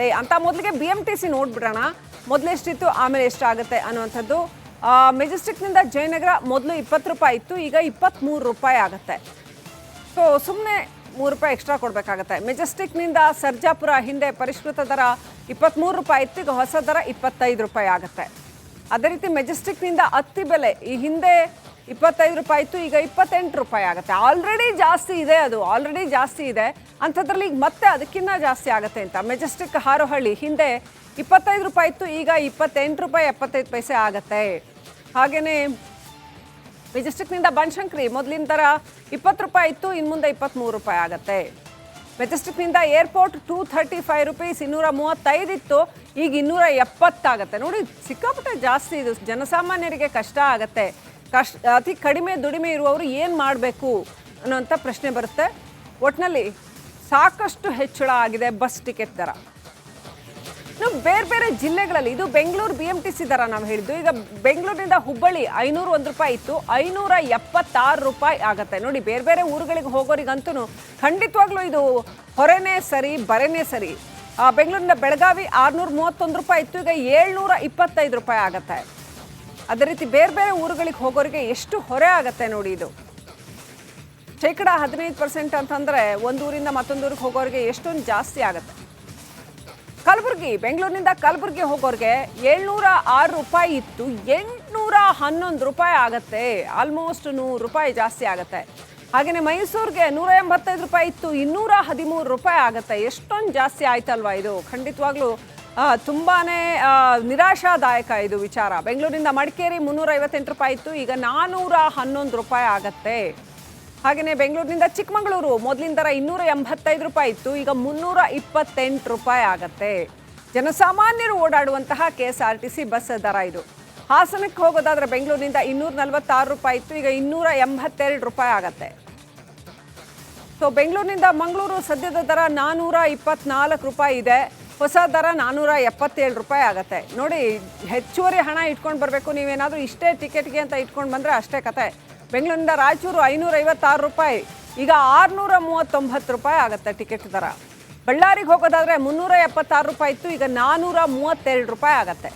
ಎಷ್ಟಾಗುತ್ತೆ ಅಂತ ಮೊದಲಿಗೆ ಬಿ ಎಂ ಟಿ ಸಿ ನೋಡ್ಬಿಡೋಣ. ಮೊದಲು ಎಷ್ಟಿತ್ತು? ಆಮೇಲೆ ಎಷ್ಟಾಗುತ್ತೆ ಅನ್ನುವಂಥದ್ದು. ಮೆಜೆಸ್ಟಿಕ್ನಿಂದ ಜಯನಗರ ಮೊದಲು ಇಪ್ಪತ್ತು ರೂಪಾಯಿ ಇತ್ತು, ಈಗ ಇಪ್ಪತ್ತ್ಮೂರು ರೂಪಾಯಿ ಆಗುತ್ತೆ. ಸೊ ಸುಮ್ಮನೆ ಮೂರು ರೂಪಾಯಿ ಎಕ್ಸ್ಟ್ರಾ ಕೊಡಬೇಕಾಗತ್ತೆ. ಮೆಜೆಸ್ಟಿಕ್ನಿಂದ ಸರ್ಜಾಪುರ ಹಿಂದೆ ಪರಿಷ್ಕೃತ ದರ ಇಪ್ಪತ್ತ್ಮೂರು ರೂಪಾಯಿ ಇತ್ತು, ಈಗ ಹೊಸ ದರ ಇಪ್ಪತ್ತೈದು ರೂಪಾಯಿ ಆಗುತ್ತೆ. ಅದೇ ರೀತಿ ಮೆಜೆಸ್ಟಿಕ್ನಿಂದ ಅತ್ತಿ ಬೆಲೆ ಈ ಹಿಂದೆ ಇಪ್ಪತ್ತೈದು ರೂಪಾಯಿ ಇತ್ತು, ಈಗ ಇಪ್ಪತ್ತೆಂಟು ರೂಪಾಯಿ ಆಗುತ್ತೆ. ಆಲ್ರೆಡಿ ಜಾಸ್ತಿ ಇದೆ ಅದು ಆಲ್ರೆಡಿ ಜಾಸ್ತಿ ಇದೆ. ಅಂಥದ್ರಲ್ಲಿ ಈಗ ಮತ್ತೆ ಅದಕ್ಕಿಂತ ಜಾಸ್ತಿ ಆಗುತ್ತೆ ಅಂತ. ಮೆಜೆಸ್ಟಿಕ್ ಹಾರೋಹಳ್ಳಿ ಹಿಂದೆ ಇಪ್ಪತ್ತೈದು ರೂಪಾಯಿ ಇತ್ತು, ಈಗ ಇಪ್ಪತ್ತೆಂಟು ರೂಪಾಯಿ, ಎಪ್ಪತ್ತೈದು ಪೈಸೆ ಆಗುತ್ತೆ. ಹಾಗೆಯೇ ಮೆಜೆಸ್ಟಿಕ್ನಿಂದ ಬನಶಂಕರಿ, ಮೊದಲಿನ ಥರ ಇಪ್ಪತ್ತು ರೂಪಾಯಿ ಇತ್ತು ಇನ್ನು ಮುಂದೆ ಇಪ್ಪತ್ತ್ಮೂರು ರೂಪಾಯಿ ಆಗುತ್ತೆ. ಮೆಜೆಸ್ಟಿಕ್ನಿಂದ airport two thirty five rupees ಇನ್ನೂರ ಮೂವತ್ತೈದು ಇತ್ತು, ಈಗ ಇನ್ನೂರ ಎಪ್ಪತ್ತಾಗತ್ತೆ ನೋಡಿ, ಸಿಕ್ಕಾಪಟ್ಟೆ ಜಾಸ್ತಿ ಇದು. ಜನಸಾಮಾನ್ಯರಿಗೆ ಕಷ್ಟ ಆಗತ್ತೆ. ಕಷ್ಟ, ಅತಿ ಕಡಿಮೆ ದುಡಿಮೆ ಇರುವವರು ಏನು ಮಾಡಬೇಕು ಅನ್ನೋಂಥ ಪ್ರಶ್ನೆ ಬರುತ್ತೆ. ಒಟ್ಟಿನಲ್ಲಿ ಸಾಕಷ್ಟು ಹೆಚ್ಚಳ ಆಗಿದೆ ಬಸ್ ಟಿಕೆಟ್ ದರ. ಇನ್ನು ಬೇರೆ ಬೇರೆ ಜಿಲ್ಲೆಗಳಲ್ಲಿ, ಇದು Bengaluru B M T C ದರ ನಾವು ಹೇಳಿದ್ದು. ಈಗ ಬೆಂಗಳೂರಿನಿಂದ ಹುಬ್ಬಳ್ಳಿ ಐನೂರು ಒಂದು ರೂಪಾಯಿ ಇತ್ತು, ಐನೂರ ಎಪ್ಪತ್ತಾರು ರೂಪಾಯಿ ಆಗುತ್ತೆ. ನೋಡಿ, ಬೇರೆ ಬೇರೆ ಊರುಗಳಿಗೆ ಹೋಗೋರಿಗಂತೂ ಖಂಡಿತವಾಗ್ಲೂ ಇದು ಹೊರೆನೇ ಸರಿ, ಬರೆನೇ ಸರಿ. ಬೆಂಗಳೂರಿನಿಂದ ಬೆಳಗಾವಿ ಆರುನೂರ ಮೂವತ್ತೊಂದು ರೂಪಾಯಿ ಇತ್ತು, ಈಗ ಏಳ್ನೂರ ಇಪ್ಪತ್ತೈದು ರೂಪಾಯಿ ಆಗತ್ತೆ. ಅದೇ ರೀತಿ ಬೇರೆ ಬೇರೆ ಊರುಗಳಿಗೆ ಹೋಗೋರಿಗೆ ಎಷ್ಟು ಹೊರೆ ಆಗುತ್ತೆ ನೋಡಿ ಇದು. ಶೇಕಡ ಹದಿನೈದು ಪರ್ಸೆಂಟ್ ಅಂತಂದರೆ ಒಂದು ಊರಿಂದ ಮತ್ತೊಂದು ಊರಿಗೆ ಹೋಗೋರಿಗೆ ಎಷ್ಟೊಂದು ಜಾಸ್ತಿ ಆಗುತ್ತೆ. ಕಲಬುರಗಿ, ಬೆಂಗಳೂರಿನಿಂದ ಕಲಬುರಗಿ ಹೋಗೋರಿಗೆ ಏಳ್ನೂರ ಆರು ರೂಪಾಯಿ ಇತ್ತು, ಎಂಟುನೂರ ಹನ್ನೊಂದು ರೂಪಾಯಿ ಆಗುತ್ತೆ ಆಲ್ಮೋಸ್ಟ್ ನೂರು ರೂಪಾಯಿ ಜಾಸ್ತಿ ಆಗುತ್ತೆ. ಹಾಗೆಯೇ ಮೈಸೂರಿಗೆ ನೂರ ಎಂಬತ್ತೈದು ರೂಪಾಯಿ ಇತ್ತು, ಇನ್ನೂರ ಹದಿಮೂರು ರೂಪಾಯಿ ಆಗುತ್ತೆ, ಎಷ್ಟೊಂದು ಜಾಸ್ತಿ ಆಯ್ತಲ್ವಾ ಇದು? ಖಂಡಿತವಾಗ್ಲೂ ಆ, ತುಂಬಾನೇ ನಿರಾಶಾದಾಯಕ ಇದು ವಿಚಾರ. ಬೆಂಗಳೂರಿಂದ ಮಡಿಕೇರಿ ಮುನ್ನೂರ ಐವತ್ತೆಂಟು ರೂಪಾಯಿ ಇತ್ತು. ಈಗ ನಾನ್ನೂರ ಹನ್ನೊಂದು ರೂಪಾಯಿ ಆಗತ್ತೆ. ಹಾಗೆಯೇ ಬೆಂಗಳೂರಿನಿಂದ ಚಿಕ್ಕಮಗಳೂರು ಮೊದಲಿನ ದರ ಇನ್ನೂರ ಎಂಬತ್ತೈದು ರೂಪಾಯಿ ಇತ್ತು. ಈಗ ಮುನ್ನೂರ ಇಪ್ಪತ್ತೆಂಟು ರೂಪಾಯಿ ಆಗತ್ತೆ. ಜನಸಾಮಾನ್ಯರು ಓಡಾಡುವಂತಹ K S R T C bus ದರ ಇದು. ಹಾಸನಕ್ಕೆ ಹೋಗೋದಾದರೆ ಬೆಂಗಳೂರಿನಿಂದ ಇನ್ನೂರ ನಲವತ್ತಾರು ರೂಪಾಯಿ ಇತ್ತು. ಈಗ ಇನ್ನೂರ ಎಂಬತ್ತೆರಡು ರೂಪಾಯಿ ಆಗತ್ತೆ. ಸೊ ಬೆಂಗಳೂರಿನಿಂದ ಮಂಗಳೂರು ಸದ್ಯದ ದರ ನಾನ್ನೂರ ಇಪ್ಪತ್ನಾಲ್ಕು ರೂಪಾಯಿ ಇದೆ. ಹೊಸ ದರ ನಾನ್ನೂರ ಎಪ್ಪತ್ತೇಳು ರೂಪಾಯಿ ಆಗುತ್ತೆ. ನೋಡಿ, ಹೆಚ್ಚುವರಿ ಹಣ ಇಟ್ಕೊಂಡು ಬರಬೇಕು. ನೀವೇನಾದರೂ ಇಷ್ಟೇ ಟಿಕೆಟ್ಗೆ ಅಂತ ಇಟ್ಕೊಂಡು ಬಂದರೆ ಅಷ್ಟೇ ಕತೆ. ಬೆಂಗಳೂರಿಂದ ರಾಯಚೂರು ಐನೂರ ಐವತ್ತಾರು ರೂಪಾಯಿ. ಈಗ ಆರುನೂರ ಮೂವತ್ತೊಂಬತ್ತು ರೂಪಾಯಿ ಆಗುತ್ತೆ ಟಿಕೆಟ್ ದರ. ಬಳ್ಳಾರಿಗೆ ಹೋಗೋದಾದರೆ ಮುನ್ನೂರ ಎಪ್ಪತ್ತಾರು ರೂಪಾಯಿ ಇತ್ತು. ಈಗ ನಾನ್ನೂರ ಮೂವತ್ತೆರಡು ರೂಪಾಯಿ ಆಗುತ್ತೆ.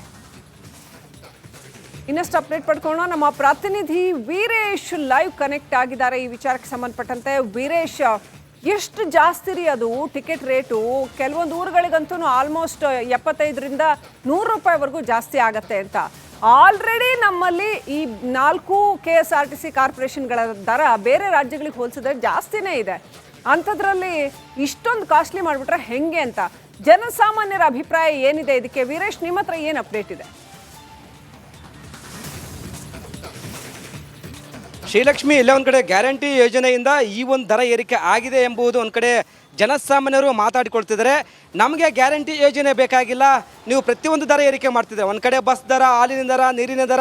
ಇನ್ನಷ್ಟು ಅಪ್ಡೇಟ್ ಪಡ್ಕೊಳ್ಳೋಣ. ನಮ್ಮ ಪ್ರತಿನಿಧಿ ವೀರೇಶ್ ಲೈವ್ ಕನೆಕ್ಟ್ ಆಗಿದ್ದಾರೆ. ಈ ವಿಚಾರಕ್ಕೆ ಸಂಬಂಧಪಟ್ಟಂತೆ ವೀರೇಶ್ ಎಷ್ಟು ಜಾಸ್ತಿ ರೀ ಅದು ಟಿಕೆಟ್ ರೇಟು? ಕೆಲವೊಂದು ಊರುಗಳಿಗಂತೂ ಆಲ್ಮೋಸ್ಟ್ ಎಪ್ಪತ್ತೈದರಿಂದ ನೂರು ರೂಪಾಯಿವರೆಗೂ ಜಾಸ್ತಿ ಆಗತ್ತೆ ಅಂತ. ಆಲ್ರೆಡಿ ನಮ್ಮಲ್ಲಿ ಈ ನಾಲ್ಕು K S R T C ಕಾರ್ಪೊರೇಷನ್ಗಳ ದರ ಬೇರೆ ರಾಜ್ಯಗಳಿಗೆ ಹೋಲಿಸಿದ್ರೆ ಜಾಸ್ತಿನೇ ಇದೆ. ಅಂಥದ್ರಲ್ಲಿ ಇಷ್ಟೊಂದು ಕಾಸ್ಟ್ಲಿ ಮಾಡಿಬಿಟ್ರೆ ಹೆಂಗೆ ಅಂತ? ಜನಸಾಮಾನ್ಯರ ಅಭಿಪ್ರಾಯ ಏನಿದೆ ಇದಕ್ಕೆ? ವೀರೇಶ್, ನಿಮ್ಮ ಹತ್ರ ಏನು ಅಪ್ಡೇಟ್ ಇದೆ? ಶ್ರೀಲಕ್ಷ್ಮಿ ಎಲ್ಲ ಒಂದು ಕಡೆ ಗ್ಯಾರಂಟಿ ಯೋಜನೆಯಿಂದ ಈ ಒಂದು ದರ ಏರಿಕೆ ಆಗಿದೆ ಎಂಬುದು ಒಂದು ಕಡೆ ಜನಸಾಮಾನ್ಯರು ಮಾತಾಡಿಕೊಳ್ತಿದ್ದಾರೆ. ನಮಗೆ ಗ್ಯಾರಂಟಿ ಯೋಜನೆ ಬೇಕಾಗಿಲ್ಲ. ನೀವು ಪ್ರತಿಯೊಂದು ದರ ಏರಿಕೆ ಮಾಡ್ತಿದ್ದೆ ಒಂದು ಕಡೆ ಬಸ್ ದರ, ಹಾಲಿನ ದರ, ನೀರಿನ ದರ,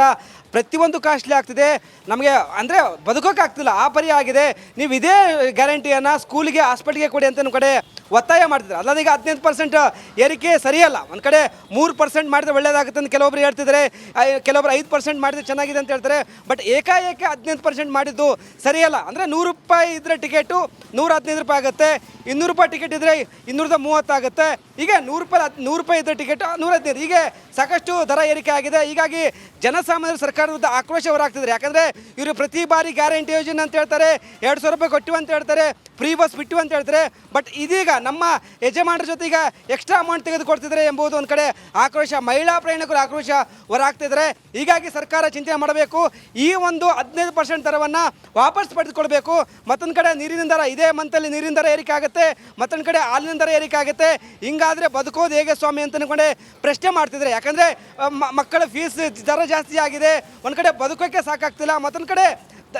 ಪ್ರತಿಯೊಂದು ಕಾಸ್ಟ್ಲಿ ಆಗ್ತಿದೆ. ನಮಗೆ ಅಂದರೆ ಬದುಕೋಕ್ಕಾಗ್ತಿಲ್ಲ ಆ ಪರಿ ಆಗಿದೆ. ನೀವು ಇದೇ ಗ್ಯಾರಂಟಿಯನ್ನು ಸ್ಕೂಲಿಗೆ, ಹಾಸ್ಪಿಟ್ಲಿಗೆ ಕೊಡಿ ಅಂತ ಕಡೆ ಒತ್ತಾಯ ಮಾಡ್ತಿದ್ದಾರೆ. ಅಲ್ಲದೆ ಈಗ ಹದಿನೈದು ಪರ್ಸೆಂಟ್ ಏರಿಕೆ ಸರಿಯಲ್ಲ. ಒಂದು ಕಡೆ ಮೂರು ಪರ್ಸೆಂಟ್ ಮಾಡಿದ್ರೆ ಒಳ್ಳೇದಾಗುತ್ತೆ ಅಂತ ಕೆಲವೊಬ್ರು ಹೇಳ್ತಿದ್ದಾರೆ. ಐ- ಕೆಲವೊಬ್ರು ಐದು ಪರ್ಸೆಂಟ್ ಮಾಡಿದ್ರೆ ಚೆನ್ನಾಗಿದೆ ಅಂತ ಹೇಳ್ತಾರೆ. ಬಟ್ ಏಕಾಏಕಿ ಹದಿನೈದು ಪರ್ಸೆಂಟ್ ಮಾಡಿದ್ದು ಸರಿಯಲ್ಲ. ಅಂದರೆ ನೂರು ರೂಪಾಯಿ ಇದ್ದರೆ ಟಿಕೆಟು, ನೂರ ಹದಿನೈದು ರೂಪಾಯಿ ಆಗುತ್ತೆ. ಇನ್ನೂರು ರೂಪಾಯಿ ಟಿಕೆಟ್ ಇದ್ದರೆ ಇನ್ನೂರದ ಮೂವತ್ತಾಗುತ್ತೆ ಈಗ ನೂರು ರೂಪಾಯಿ ನೂರು ರೂಪಾಯಿ ಇದ್ದರೆ ಟಿಕೆಟ್ ನೂರ ಹದಿನೈದು ಹೀಗೆ ಸಾಕಷ್ಟು ದರ ಏರಿಕೆ ಆಗಿದೆ. ಹೀಗಾಗಿ ಜನಸಾಮಾನ್ಯರು ಸರ್ಕಾರದ ವಿರುದ್ಧ ಆಕ್ರೋಶ ಹೊರಾಗ್ತಿದ್ದಾರೆ ಯಾಕಂದರೆ ಇವರು ಪ್ರತಿ ಬಾರಿ ಗ್ಯಾರಂಟಿ ಯೋಜನೆ ಅಂತ ಹೇಳ್ತಾರೆ, ಎರಡು ಸಾವಿರ ರೂಪಾಯಿ ಕೊಟ್ಟು ಅಂತ ಹೇಳ್ತಾರೆ, ಫ್ರೀ ಬಸ್ ಬಿಟ್ಟು ಅಂತ ಹೇಳ್ತಾರೆ. ಬಟ್ ಇದೀಗ ನಮ್ಮ ಯಜಮಾನರ ಜೊತೆ ಈಗ ಎಕ್ಸ್ಟ್ರಾ ಅಮೌಂಟ್ ತೆಗೆದುಕೊಡ್ತಿದ್ದಾರೆ ಎಂಬುದು ಒಂದು ಕಡೆ ಆಕ್ರೋಶ. ಮಹಿಳಾ ಪ್ರಯಾಣಿಕರು ಆಕ್ರೋಶ ಹೊರಾಗ್ತಿದ್ದಾರೆ ಹೀಗಾಗಿ ಸರ್ಕಾರ ಚಿಂತನೆ ಮಾಡಬೇಕು. ಈ ಒಂದು ಹದಿನೈದು ಪರ್ಸೆಂಟ್ ದರವನ್ನು ವಾಪಸ್ ಪಡೆದುಕೊಳ್ಬೇಕು. ಮತ್ತೊಂದು ಕಡೆ ನೀರಿನ ದರ ಇದೇ, ಮಂತಲ್ಲಿ ನೀರಿನ ದರ ಏರಿಕೆ ಆಗುತ್ತೆ. ಮತ್ತೊಂದು ಕಡೆ ಹಾಲಿನ ದರ ಏರಿಕೆ ಆಗುತ್ತೆ. ಹಿಂಗಾದರೆ ಬದುಕೋದು ಹೇಗೆ ಸ್ವಾಮಿ ಅಂತ ಅನ್ಕೊಂಡೆ ಪ್ರಶ್ನೆ ಮಾಡ್ತಿದ್ದಾರೆ ಯಾಕಂದರೆ ಮಕ್ಕಳ ಫೀಸ್ ದರ ಜಾಸ್ತಿ ಆಗಿದೆ, ಒಂದು ಕಡೆ ಬದುಕೋಕ್ಕೆ ಸಾಕಾಗ್ತಿಲ್ಲ, ಮತ್ತೊಂದು ಕಡೆ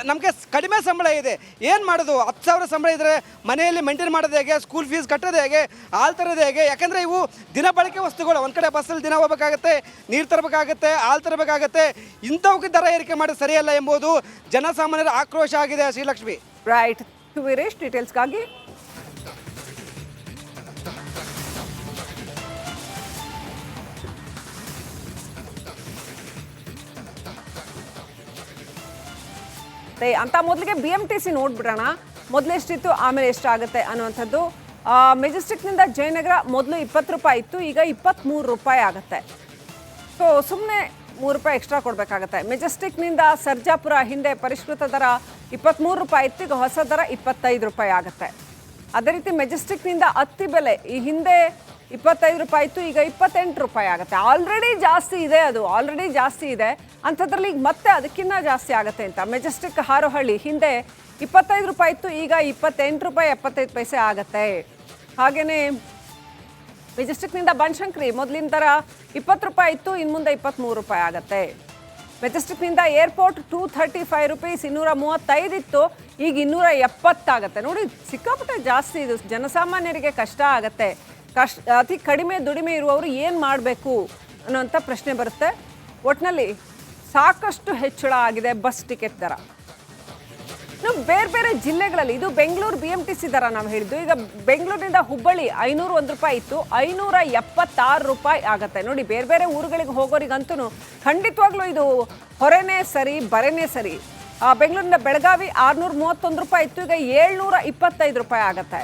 ನಮಗೆ ಕಡಿಮೆ ಸಂಬಳ ಇದೆ. ಏನು ಮಾಡೋದು? ಹತ್ತು ಸಾವಿರ ಸಂಬಳ ಇದ್ದರೆ ಮನೆಯಲ್ಲಿ ಮೇಂಟೈನ್ ಮಾಡೋದು ಹೇಗೆ ಸ್ಕೂಲ್ ಫೀಸ್ ಕಟ್ಟೋದು ಹೇಗೆ, ಹಾಲು ತರೋದು ಹೇಗೆ? ಯಾಕಂದರೆ ಇವು ದಿನ ಬಳಕೆ ವಸ್ತುಗಳು, ಒಂದು ಕಡೆ ಬಸ್ಸಲ್ಲಿ ದಿನ ಹೋಗಬೇಕಾಗತ್ತೆ, ನೀರು ತರಬೇಕಾಗತ್ತೆ, ಹಾಲು ತರಬೇಕಾಗತ್ತೆ ಇಂಥವಕ್ಕೆ ದರ ಏರಿಕೆ ಮಾಡೋದು ಸರಿಯಲ್ಲ ಎಂಬುದು ಜನಸಾಮಾನ್ಯರ ಆಕ್ರೋಶ ಆಗಿದೆ ಶ್ರೀಲಕ್ಷ್ಮಿ. ರೈಟ್ ವೀರೇಶ್ ಡೀಟೇಲ್ಸ್ಗಾಗಿ ಅಂತ ಮೊದಲಿಗೆ ಬಿ ಎಂ ಟಿ ಸಿ ನೋಡ್ಬಿಡೋಣ. ಮೊದಲು ಎಷ್ಟಿತ್ತು? ಆಮೇಲೆ ಎಷ್ಟಾಗುತ್ತೆ ಅನ್ನುವಂಥದ್ದು. ಮೆಜೆಸ್ಟಿಕ್ನಿಂದ ಜಯನಗರ ಮೊದಲು ಇಪ್ಪತ್ತು ರೂಪಾಯಿ ಇತ್ತು, ಈಗ ಇಪ್ಪತ್ತ್ಮೂರು ರೂಪಾಯಿ ಆಗುತ್ತೆ. ಸೊ ಸುಮ್ಮನೆ ಮೂರು ರೂಪಾಯಿ ಎಕ್ಸ್ಟ್ರಾ ಕೊಡಬೇಕಾಗತ್ತೆ. ಮೆಜೆಸ್ಟಿಕ್ನಿಂದ ಸರ್ಜಾಪುರ ಹಿಂದೆ ಪರಿಷ್ಕೃತ ದರ ಇಪ್ಪತ್ತ್ಮೂರು ರೂಪಾಯಿ ಇತ್ತು, ಈಗ ಹೊಸ ದರ ಇಪ್ಪತ್ತೈದು ರೂಪಾಯಿ ಆಗುತ್ತೆ. ಅದೇ ರೀತಿ ಮೆಜೆಸ್ಟಿಕ್ನಿಂದ ಅತ್ತಿ ಬೆಲೆ ಈ ಹಿಂದೆ ಇಪ್ಪತ್ತೈದು ರೂಪಾಯಿ ಇತ್ತು, ಈಗ ಇಪ್ಪತ್ತೆಂಟು ರೂಪಾಯಿ ಆಗುತ್ತೆ. ಆಲ್ರೆಡಿ ಜಾಸ್ತಿ ಇದೆ ಅದು ಆಲ್ರೆಡಿ ಜಾಸ್ತಿ ಇದೆ. ಅಂಥದ್ರಲ್ಲಿ ಈಗ ಮತ್ತೆ ಅದಕ್ಕಿಂತ ಜಾಸ್ತಿ ಆಗುತ್ತೆ ಅಂತ. ಮೆಜೆಸ್ಟಿಕ್ ಹಾರೋಹಳ್ಳಿ ಹಿಂದೆ ಇಪ್ಪತ್ತೈದು ರೂಪಾಯಿ ಇತ್ತು, ಈಗ ಇಪ್ಪತ್ತೆಂಟು ರೂಪಾಯಿ, ಎಪ್ಪತ್ತೈದು ಪೈಸೆ ಆಗುತ್ತೆ. ಹಾಗೆಯೇ ಮೆಜೆಸ್ಟಿಕ್ನಿಂದ ಬನಶಂಕರಿ, ಮೊದಲಿನ ಥರ ಇಪ್ಪತ್ತು ರೂಪಾಯಿ ಇತ್ತು ಇನ್ನು ಮುಂದೆ ಇಪ್ಪತ್ತ್ಮೂರು ರೂಪಾಯಿ ಆಗುತ್ತೆ. ಮೆಜೆಸ್ಟಿಕ್ನಿಂದ airport two thirty five rupees ಇನ್ನೂರ ಮೂವತ್ತೈದು ಇತ್ತು, ಈಗ ಇನ್ನೂರ ಎಪ್ಪತ್ತಾಗತ್ತೆ ನೋಡಿ, ಸಿಕ್ಕಾಪಟ್ಟೆ ಜಾಸ್ತಿ ಇದು. ಜನಸಾಮಾನ್ಯರಿಗೆ ಕಷ್ಟ ಆಗತ್ತೆ. ಕಷ್ಟ, ಅತಿ ಕಡಿಮೆ ದುಡಿಮೆ ಇರುವವರು ಏನು ಮಾಡಬೇಕು ಅನ್ನೋಂಥ ಪ್ರಶ್ನೆ ಬರುತ್ತೆ. ಒಟ್ಟಿನಲ್ಲಿ ಸಾಕಷ್ಟು ಹೆಚ್ಚಳ ಆಗಿದೆ ಬಸ್ ಟಿಕೆಟ್ ದರ. ಇನ್ನು ಬೇರೆ ಬೇರೆ ಜಿಲ್ಲೆಗಳಲ್ಲಿ, ಇದು Bengaluru B M T C ದರ ನಾವು ಹೇಳಿದ್ದು. ಈಗ ಬೆಂಗಳೂರಿನಿಂದ ಹುಬ್ಬಳ್ಳಿ ಐನೂರು ಒಂದು ರೂಪಾಯಿ ಇತ್ತು, ಐನೂರ ಎಪ್ಪತ್ತಾರು ರೂಪಾಯಿ ಆಗುತ್ತೆ. ನೋಡಿ, ಬೇರೆ ಬೇರೆ ಊರುಗಳಿಗೆ ಹೋಗೋರಿಗಂತೂ ಖಂಡಿತವಾಗ್ಲೂ ಇದು ಹೊರೆನೇ ಸರಿ, ಬರೆನೇ ಸರಿ. ಬೆಂಗಳೂರಿನಿಂದ ಬೆಳಗಾವಿ ಆರುನೂರ ಮೂವತ್ತೊಂದು ರೂಪಾಯಿ ಇತ್ತು, ಈಗ ಏಳ್ನೂರ ಇಪ್ಪತ್ತೈದು ರೂಪಾಯಿ ಆಗತ್ತೆ.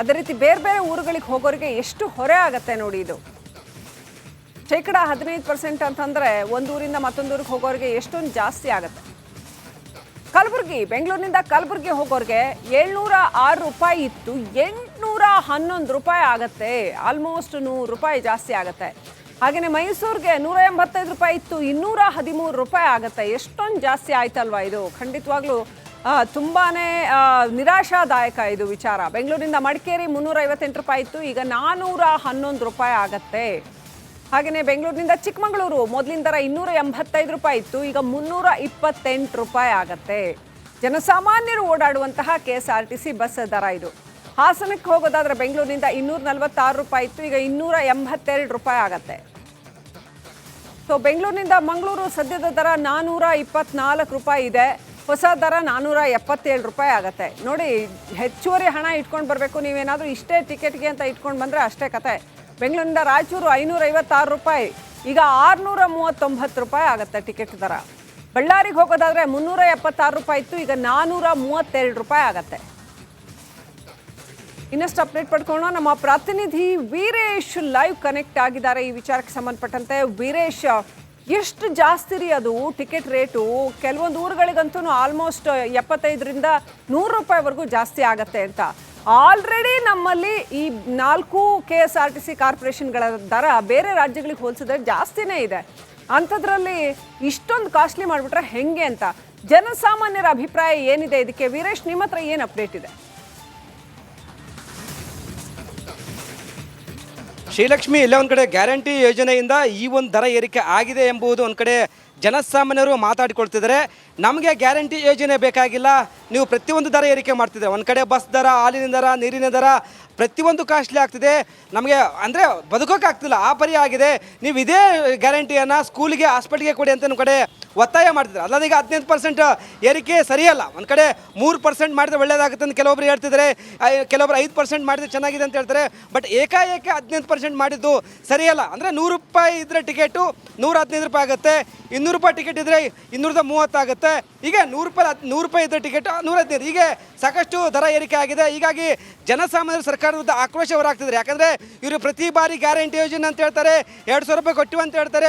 ಅದೇ ರೀತಿ ಬೇರೆ ಬೇರೆ ಊರುಗಳಿಗೆ ಹೋಗೋರಿಗೆ ಎಷ್ಟು ಹೊರೆ ಆಗುತ್ತೆ ನೋಡಿ ಇದು. ಶೇಕಡ ಹದಿನೈದು ಪರ್ಸೆಂಟ್ ಅಂತಂದರೆ ಒಂದು ಊರಿಂದ ಮತ್ತೊಂದು ಊರಿಗೆ ಹೋಗೋರಿಗೆ ಎಷ್ಟೊಂದು ಜಾಸ್ತಿ ಆಗುತ್ತೆ. ಕಲಬುರಗಿ, ಬೆಂಗಳೂರಿನಿಂದ ಕಲಬುರಗಿ ಹೋಗೋರಿಗೆ ಏಳ್ನೂರ ಆರು ರೂಪಾಯಿ ಇತ್ತು, ಎಂಟುನೂರ ಹನ್ನೊಂದು ರೂಪಾಯಿ ಆಗುತ್ತೆ ಆಲ್ಮೋಸ್ಟ್ ನೂರು ರೂಪಾಯಿ ಜಾಸ್ತಿ ಆಗುತ್ತೆ. ಹಾಗೆಯೇ ಮೈಸೂರಿಗೆ ನೂರ ಎಂಬತ್ತೈದು ರೂಪಾಯಿ ಇತ್ತು, ಇನ್ನೂರ ಹದಿಮೂರು ರೂಪಾಯಿ ಆಗುತ್ತೆ, ಎಷ್ಟೊಂದು ಜಾಸ್ತಿ ಆಯ್ತಲ್ವಾ ಇದು? ಖಂಡಿತವಾಗ್ಲೂ ಆ, ತುಂಬಾನೇ ನಿರಾಶಾದಾಯಕ ಇದು ವಿಚಾರ. ಬೆಂಗಳೂರಿಂದ ಮಡಿಕೇರಿ ಮುನ್ನೂರ ಐವತ್ತೆಂಟು ರೂಪಾಯಿ ಇತ್ತು. ಈಗ ನಾನ್ನೂರ ಹನ್ನೊಂದು ರೂಪಾಯಿ ಆಗತ್ತೆ. ಹಾಗೆಯೇ ಬೆಂಗಳೂರಿನಿಂದ ಚಿಕ್ಕಮಗಳೂರು ಮೊದಲಿನ ದರ ಇನ್ನೂರ ಎಂಬತ್ತೈದು ರೂಪಾಯಿ ಇತ್ತು. ಈಗ ಮುನ್ನೂರ ಇಪ್ಪತ್ತೆಂಟು ರೂಪಾಯಿ ಆಗತ್ತೆ. ಜನಸಾಮಾನ್ಯರು ಓಡಾಡುವಂತಹ K S R T C bus ದರ ಇದು. ಹಾಸನಕ್ಕೆ ಹೋಗೋದಾದರೆ ಬೆಂಗಳೂರಿನಿಂದ ಇನ್ನೂರ ನಲವತ್ತಾರು ರೂಪಾಯಿ ಇತ್ತು. ಈಗ ಇನ್ನೂರ ಎಂಬತ್ತೆರಡು ರೂಪಾಯಿ ಆಗತ್ತೆ. ಸೊ ಬೆಂಗಳೂರಿನಿಂದ ಮಂಗಳೂರು ಸದ್ಯದ ದರ ನಾನ್ನೂರ ಇಪ್ಪತ್ನಾಲ್ಕು ರೂಪಾಯಿ ಇದೆ. ಹೊಸ ದರ ನಾನ್ನೂರ ಎಪ್ಪತ್ತೇಳು ರೂಪಾಯಿ ಆಗುತ್ತೆ. ನೋಡಿ, ಹೆಚ್ಚುವರಿ ಹಣ ಇಟ್ಕೊಂಡು ಬರಬೇಕು. ನೀವೇನಾದರೂ ಇಷ್ಟೇ ಟಿಕೆಟ್ಗೆ ಅಂತ ಇಟ್ಕೊಂಡು ಬಂದರೆ ಅಷ್ಟೇ ಕತೆ. ಬೆಂಗಳೂರಿಂದ ರಾಯಚೂರು ಐನೂರ ಐವತ್ತಾರು ರೂಪಾಯಿ. ಈಗ ಆರುನೂರ ಮೂವತ್ತೊಂಬತ್ತು ರೂಪಾಯಿ ಆಗುತ್ತೆ ಟಿಕೆಟ್ ದರ. ಬಳ್ಳಾರಿಗೆ ಹೋಗೋದಾದರೆ ಮುನ್ನೂರ ಎಪ್ಪತ್ತಾರು ರೂಪಾಯಿ ಇತ್ತು. ಈಗ ನಾನ್ನೂರ ಮೂವತ್ತೆರಡು ರೂಪಾಯಿ ಆಗುತ್ತೆ. ಇನ್ನಷ್ಟು ಅಪ್ಡೇಟ್ ಪಡ್ಕೊಳ್ಳೋಣ. ನಮ್ಮ ಪ್ರತಿನಿಧಿ ವೀರೇಶ್ ಲೈವ್ ಕನೆಕ್ಟ್ ಆಗಿದ್ದಾರೆ. ಈ ವಿಚಾರಕ್ಕೆ ಸಂಬಂಧಪಟ್ಟಂತೆ ವೀರೇಶ್ ಎಷ್ಟು ಜಾಸ್ತಿ ರೀ ಅದು ಟಿಕೆಟ್ ರೇಟು? ಕೆಲವೊಂದು ಊರುಗಳಿಗಂತೂ ಆಲ್ಮೋಸ್ಟ್ ಎಪ್ಪತ್ತೈದರಿಂದ ನೂರು ರೂಪಾಯಿವರೆಗೂ ಜಾಸ್ತಿ ಆಗತ್ತೆ ಅಂತ. ಆಲ್ರೆಡಿ ನಮ್ಮಲ್ಲಿ ಈ ನಾಲ್ಕು K S R T C ಕಾರ್ಪೊರೇಷನ್ಗಳ ದರ ಬೇರೆ ರಾಜ್ಯಗಳಿಗೆ ಹೋಲಿಸಿದ್ರೆ ಜಾಸ್ತಿನೇ ಇದೆ. ಅಂಥದ್ರಲ್ಲಿ ಇಷ್ಟೊಂದು ಕಾಸ್ಟ್ಲಿ ಮಾಡಿಬಿಟ್ರೆ ಹೆಂಗೆ ಅಂತ? ಜನಸಾಮಾನ್ಯರ ಅಭಿಪ್ರಾಯ ಏನಿದೆ ಇದಕ್ಕೆ? ವೀರೇಶ್, ನಿಮ್ಮ ಹತ್ರ ಏನು ಅಪ್ಡೇಟ್ ಇದೆ? ಶ್ರೀಲಕ್ಷ್ಮಿ ಎಲ್ಲ ಒಂದು ಕಡೆ ಗ್ಯಾರಂಟಿ ಯೋಜನೆಯಿಂದ ಈ ಒಂದು ದರ ಏರಿಕೆ ಆಗಿದೆ ಎಂಬುದು ಒಂದು ಕಡೆ ಜನಸಾಮಾನ್ಯರು ಮಾತಾಡಿಕೊಳ್ತಿದ್ದಾರೆ. ನಮಗೆ ಗ್ಯಾರಂಟಿ ಯೋಜನೆ ಬೇಕಾಗಿಲ್ಲ. ನೀವು ಪ್ರತಿಯೊಂದು ದರ ಏರಿಕೆ ಮಾಡ್ತಿದ್ದೆ ಒಂದು ಕಡೆ ಬಸ್ ದರ, ಹಾಲಿನ ದರ, ನೀರಿನ ದರ, ಪ್ರತಿಯೊಂದು ಕಾಸ್ಟ್ಲಿ ಆಗ್ತಿದೆ. ನಮಗೆ ಅಂದರೆ ಬದುಕೋಕ್ಕಾಗ್ತಿಲ್ಲ ಆ ಪರಿ ಆಗಿದೆ. ನೀವು ಇದೇ ಗ್ಯಾರಂಟಿಯನ್ನು ಸ್ಕೂಲಿಗೆ, ಹಾಸ್ಪಿಟ್ಲಿಗೆ ಕೊಡಿ ಅಂತ ಕಡೆ ಒತ್ತಾಯ ಮಾಡ್ತಿದ್ದಾರೆ. ಅಲ್ಲದೆ ಈಗ ಹದಿನೈದು ಪರ್ಸೆಂಟ್ ಏರಿಕೆ ಸರಿಯಲ್ಲ. ಒಂದು ಕಡೆ ಮೂರು ಪರ್ಸೆಂಟ್ ಮಾಡಿದ್ರೆ ಒಳ್ಳೇದಾಗುತ್ತೆ ಅಂತ ಕೆಲವೊಬ್ರು ಹೇಳ್ತಿದ್ದಾರೆ. ಐ- ಕೆಲವೊಬ್ರು ಐದು ಪರ್ಸೆಂಟ್ ಮಾಡಿದ್ರೆ ಚೆನ್ನಾಗಿದೆ ಅಂತ ಹೇಳ್ತಾರೆ. ಬಟ್ ಏಕಾಏಕಿ ಹದಿನೈದು ಪರ್ಸೆಂಟ್ ಮಾಡಿದ್ದು ಸರಿಯಲ್ಲ. ಅಂದರೆ ನೂರು ರೂಪಾಯಿ ಇದ್ದರೆ ಟಿಕೆಟು, ನೂರ ಹದಿನೈದು ರೂಪಾಯಿ ಆಗುತ್ತೆ. ಇನ್ನೂರು ರೂಪಾಯಿ ಟಿಕೆಟ್ ಇದ್ದರೆ ಇನ್ನೂರದ ಮೂವತ್ತಾಗುತ್ತೆ ಈಗ ನೂರು ರೂಪಾಯಿ ನೂರು ರೂಪಾಯಿ ಇದ್ದರೆ ಟಿಕೆಟ್ ನೂರ ಹದಿನೈದು ಹೀಗೆ ಸಾಕಷ್ಟು ದರ ಏರಿಕೆ ಆಗಿದೆ. ಹೀಗಾಗಿ ಜನಸಾಮಾನ್ಯರು ಸರ್ಕಾರದ ವಿರುದ್ಧ ಆಕ್ರೋಶ ಹೊರಾಗ್ತಿದ್ದಾರೆ ಯಾಕಂದರೆ ಇವರು ಪ್ರತಿ ಬಾರಿ ಗ್ಯಾರಂಟಿ ಯೋಜನೆ ಅಂತ ಹೇಳ್ತಾರೆ. ಎರಡು ಸಾವಿರ ರೂಪಾಯಿ ಕೊಟ್ಟಿವೆ ಅಂತ ಹೇಳ್ತಾರೆ.